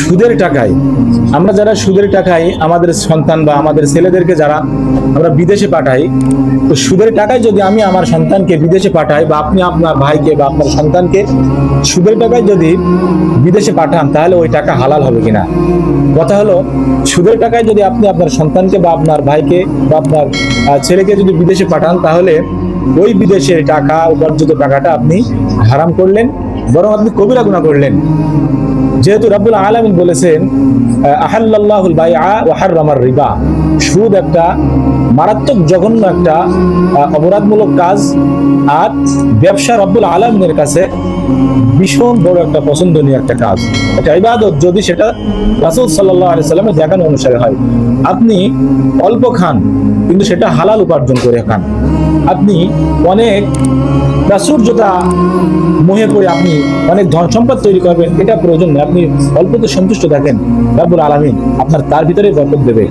সুদের টাকায়, আমরা যারা সুদের টাকায় আমাদের সন্তান বা আমাদের ছেলেদেরকে যারা আমরা বিদেশে পাঠাই, তো সুদের টাকায় যদি আমি আমার সন্তানকে বিদেশে পাঠাই বা আপনি আপনার ভাইকে বা আপনার সন্তানকে সুদের টাকায় যদি বিদেশে পাঠান, তাহলে ওই টাকা হালাল হবে কিনা? কথা হলো, সুদের টাকায় যদি আপনি আপনার সন্তানকে বা আপনার ভাইকে বা আপনার ছেলেকে যদি বিদেশে পাঠান, তাহলে ওই বিদেশের টাকা উপার্জিত টাকাটা আপনি হারাম করলেন, বরং আপনি কবিরা গুণা করলেন। যেহেতু রাব্বুল আলামিন বলেছেন আহাল্লাহুল বাইআ ওয়া হাররামার রিবা। সুদ একটা মারাত্মক জঘন্য একটা অপরাধমূলক কাজ, আর ব্যবসা রব্বুল আলামিনের কাছে ভীষণ বড় একটা পছন্দনীয় একটা কাজ। একটা ইবাদত যদি সেটা রাসূল সাল্লাল্লাহু আলাইহি সাল্লামের দেখানো অনুসারে হয়। আপনি অল্প খান কিন্তু সেটা হালাল উপার্জন করে খান। আপনি অনেক প্রাচুর্যতা মোহে পড়ে আপনি অনেক ধন সম্পদ তৈরি করবেন, এটা প্রয়োজন আপনি অল্পতে সন্তুষ্ট থাকেন। রাবুল আলমিন আপনার তার ভিতরে বরকত দেবে।